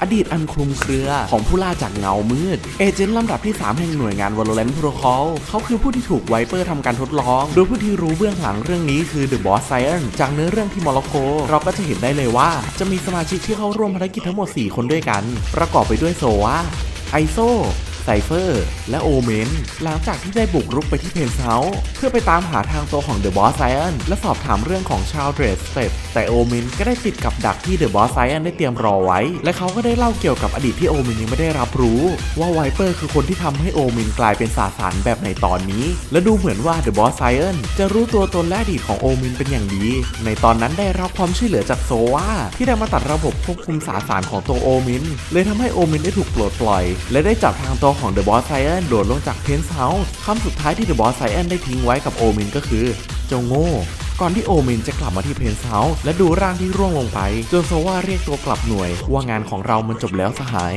อดีตอันคลุมเครือของผู้ล่าจากเงามืด เอเจนต์ลำดับที่ 3 แห่งหน่วยงาน Valorant Protocol เขาคือผู้ที่ถูกไวเปอร์ทำการทดลอง โดยผู้ที่รู้เบื้องหลังเรื่องนี้คือ The Boss Scion จากเนื้อเรื่องที่โมร็อกโก เราก็จะเห็นได้เลยว่า จะมีสมาชิกที่เข้าร่วมภารกิจทั้งหมด 4 คนด้วยกัน ประกอบไปด้วยโซวาไอโซ ไซเฟอร์และโอเมนหลังจากที่ได้บุกรุกไปที่เพนเฮาส์เพื่อไปตามหาทางตัวของเดอะบอสไซ o อนและสอบถามเรื่องของชาวเดรสเตปแต่โอเมนก็ได้ติดกับดักที่เดอะบอสไซ o อนได้เตรียมรอไว้ และเขาก็ได้เล่าเกี่ยวกับอดีตที่โอเมนยังไม่ได้รับรู้ ว่าไวเปอร์คือคนที่ทำให้โอเมนกลายเป็นสาสารแบบในตอนนี้ และดูเหมือนว่าเดอะบอสไซ o อนจะรู้ตัวตนและอดีตของโอเมนเป็นอย่างดี ในตอนนั้นได้รับความช่วยเหลือจากโซวาที่ได้มาตัดระบบควบคุมสาสารของตัวโอเมนเลยทำให้โอเมนได้ถูกปลดปล่อย และได้จับทางตัวของเดอะบอสไซแอนโดดลงจากเพนท์เฮาส์คำสุดท้ายที่เดอะบอสไซแอนได้ทิ้งไว้กับโอเมนก็คือเจ้าโง่ก่อนที่โอเมนจะกลับมาที่เพนท์เฮาส์และดูร่างที่ร่วงลงไป จนโซว่าเรียกตัวกลับหน่วย ว่างานของเรามันจบแล้วสหาย